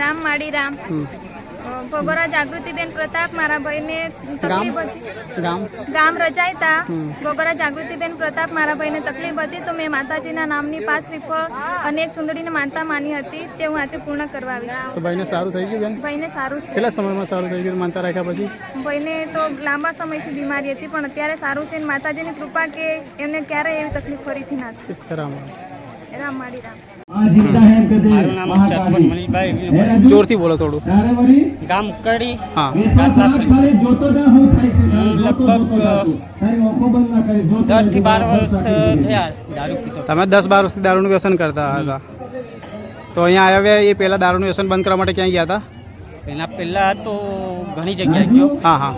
રામ માડી રામ. હમ. જાગૃતિ ભગોરા જાગૃતિબેન પ્રતાપ મારા ભાઈને તકલીફ હતી. ગામ રચાયતા. હમ. ભગોરા જાગૃતિબેન પ્રતાપ મારા ભાઈને તકલીફ હતી તો મેં માતાજીના નામની પાસ શ્રીફળ અને એક ચુંદડીને માનતા માની હતી. તે હું આજે પૂર્ણ કરવા આવી છું. તો ભાઈને સારું થઈ ગયું બેન? ભાઈને સારું છે. કેટલા સમયમાં સારું થઈ ગયું? માનતા રાખ્યા પછી? ભાઈને તો લાંબા સમયથી બીમારી હતી પણ અત્યારે સારું છે માતાજીની કૃપા કે એમને ક્યારેય એવી તકલીફ ફરીથી ના થાય. રામ માડી જોરથી બોલો થોડું. ગામ કડી. હું. લગભગ દસથી બાર વર્ષ થયા. દારૂ પીતો. તમે દસ બાર વર્ષથી દારૂનું વ્યસન કરતા હતા. તો અહીંયા આવ્યા એ પહેલાં દારૂનું વ્યસન બંધ કરવા માટે ક્યાં ગયા હતા? એના પહેલા તો ઘણી જગ્યાએ ગયો. હા હા.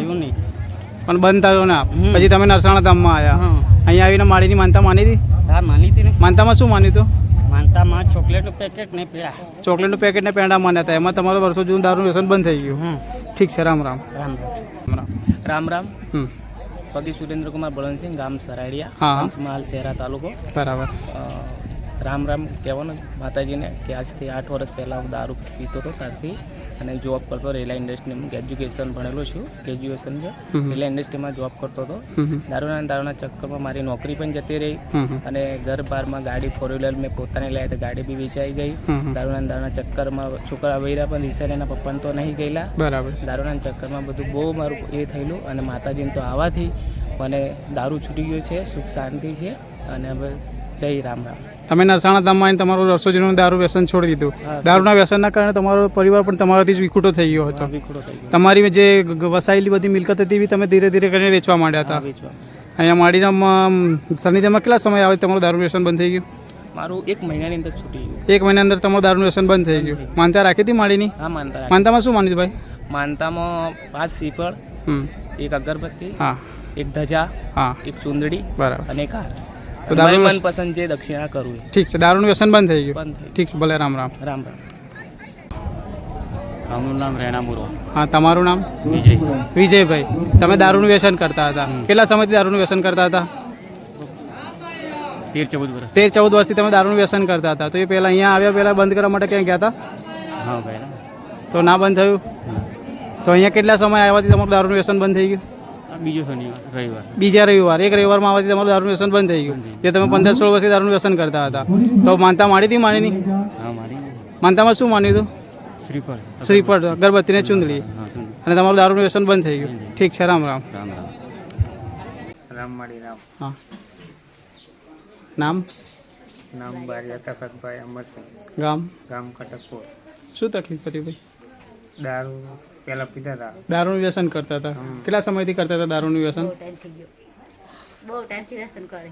એવું નહીં. પણ બંધ થયો ના પછી તમે નરસાણા ધામમાં આવ્યા. હા અહીંયા આવીને માળીની માનતા માની હતી? હા માની હતી ને? માનતામાં શું માન્યું હતું? માનતામાં ચોકલેટનું પેકેટ ને પીળા ચોકલેટનું પેકેટ ને પેંડા માન્યા હતા. એમાં તમારું વર્ષો જૂનું દારૂનું વ્યસન બંધ થઈ ગયું. હમ. ઠીક છે રામ રામ. રામ રામ. રામ રામ. રામ હમ. પતિ સુરેન્દ્રકુમાર બળવંતસિંહ ગામ સરાડિયા માલ શહેરા તાલુકો. બરાબર. રામ રામ કહેવાનું માતાજીને કે આજથી આઠ વર્ષ પહેલાં હું દારૂ પીતો હતો ત્યારથી. અને જોબ કરતો રેલા ઇન્ડસ્ટ્રીમાં એજ્યુકેશન ભણેલો છું ગ્રેજ્યુએશન છે. રેલા ઇન્ડસ્ટ્રીમાં જોબ કરતો હતો. દારૂના દારૂના ચક્કરમાં મારી નોકરી પણ જતી રહી. અને ઘર બારમાં ગાડી ફોર વ્હીલર મેં પોતાને લાવી તો ગાડી બી વેચાઈ ગઈ. દારૂના દારૂના ચક્કરમાં છોકરા વૈરા પણ રિસર એના પપ્પાને તો નહીં ગયેલા. બરાબર. દારૂના ચક્કરમાં બધું બહુ મારું એ થયેલું અને માતાજીને તો આવવાથી મને દારૂ છૂટી ગયો છે સુખ શાંતિ છે અને હવે જય રામ રામ. તમે નરસાણા ધામમાં આવીને તમારું વર્ષો જૂનું દારૂ વ્યસન છોડી દીધું. દારૂના વ્યસનના કારણે તમારો પરિવાર પણ તમારાથી જ વિખૂટો થઈ ગયો હતો. તમારી જે વસાયેલી બધી મિલકત હતી એવી તમે ધીરે ધીરે કરીને વેચવા માંડ્યા હતા. અહીંયા માડીના સન્નિધિમાં કેટલા સમય આવે તમારું દારૂ વ્યસન બંધ થઈ ગયું? મારું એક મહિનાની અંદર છૂટી ગયું. એક મહિના અંદર તમારું દારૂનું વ્યસન બંધ થઈ ગયું. માનતા રાખી હતી માડીની? હા માનતા માનતામાં શું માન્યું ભાઈ? માનતામાં પાંચ સીપળ એક અગરબત્તી હા. એક ધજા હા. એક ચુંદડી બરાબર. અને એક હાર. તો દારૂ મન પસંદ જે દક્ષિણા કરવું ઠીક છે દારૂનું વ્યસન બંધ થઈ ગયું. ઠીક છે ભલે રામ રામ. રામ રામ. ગામનું નામ રેણામુરો હા તમારું નામ? વિજય. વિજયભાઈ. તમે દારૂનું વ્યસન કરતા હતા. કેટલા સમયથી દારૂનું વ્યસન કરતા હતા? તેર ચૌદ વર્ષ. તેર ચૌદ વર્ષથી તમે દારૂનું વ્યસન કરતા હતા. તો એ પહેલાં અહીંયા આવ્યા પહેલાં બંધ કરવા માટે ક્યાં ગયા હતા? હા ભાઈ. તો ના બંધ થયું? તો અહીંયા કેટલા સમય આવ્યાથી તમારું દારૂનું વ્યસન બંધ થઈ ગયું? બીજો શનિવાર રવિવાર. બીજા રવિવાર. એક રવિવારમાં આવવાથી તમારું દારૂનું વ્યસન બંધ થઈ ગયું. જે. તમે પંદર સોળ વર્ષથી દારૂનું વ્યસન કરતા હતા. તો માનતા માની હતી માની નહીં માનતામાં શું માન્યું હતું? શ્રીફળ. શ્રીફળ અગરબત્તીને ચૂંદડી. અને તમારું દારૂનું વ્યસન બંધ થઈ ગયું. ઠીક છે રામ રામ. રામ રામ. રામ હા. નામ? નામ બારિયા તખતભાઈ અમરસિંહ. ગામ? ગામ કટકપુર. શું તકલીફ હતી ભાઈ? દારૂ પહેલાં પીતા હતા દારૂનું વ્યસન કરતા હતા કેટલા સમયથી કરતા હતા દારૂનું વ્યસન? બહુ ટાઈમથી વ્યસન કરે.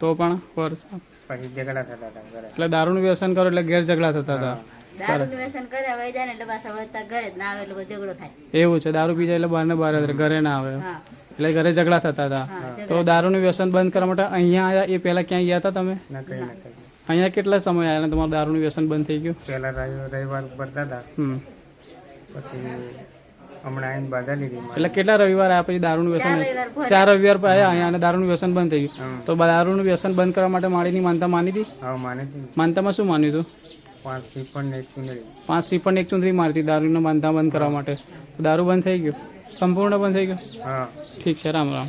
તો પણ વર્ષ. પછી ઝઘડા થતા હતા ઘરે. એટલે દારૂનું વ્યસન કરો એટલે ઘેર ઝઘડા થતા હતા દારૂનું વ્યસન કરે હવે જાય ને એટલે પાછા વળતા ઘરે જ ના આવે એટલે બધો ઝઘડો થાય. એવું છે દારૂ પી જાય એટલે બહાર ને બહાર ઘરે ના આવે. એટલે ઘરે ઝઘડા થતા હતા તો દારૂનું વ્યસન બંધ કરવા માટે અહીંયા આવ્યા એ પહેલાં ક્યાં ગયા હતા તમે? અહીંયા કેટલા સમય આવ્યા તમારું દારૂનું વ્યસન બંધ થઈ ગયું? પહેલાં રવિ- રવિવાર ભરતા હતા પછી હમણાં આવીને બાધા લીધી એટલે કેટલા રવિવાર આયા પછી દારૂનું વ્યસન ચાર રવિવાર પર આવ્યા અહીંયા અને દારૂનું વ્યસન બંધ થઈ ગયું. તો દારૂનું વ્યસન બંધ કરવા માટે માળીની માનતા માની હતી? હા માની હતી. માનતામાં શું માન્યું હતું? પાંચ શ્રીફળ એક ચુંદડી. પાંચ શ્રીફળ એક ચુંદડી મારતી દારૂનું માનતા બંધ કરવા માટે. દારૂ બંધ થઈ ગયું? સંપૂર્ણ બંધ થઈ ગયું? હા. ઠીક છે રામ રામ.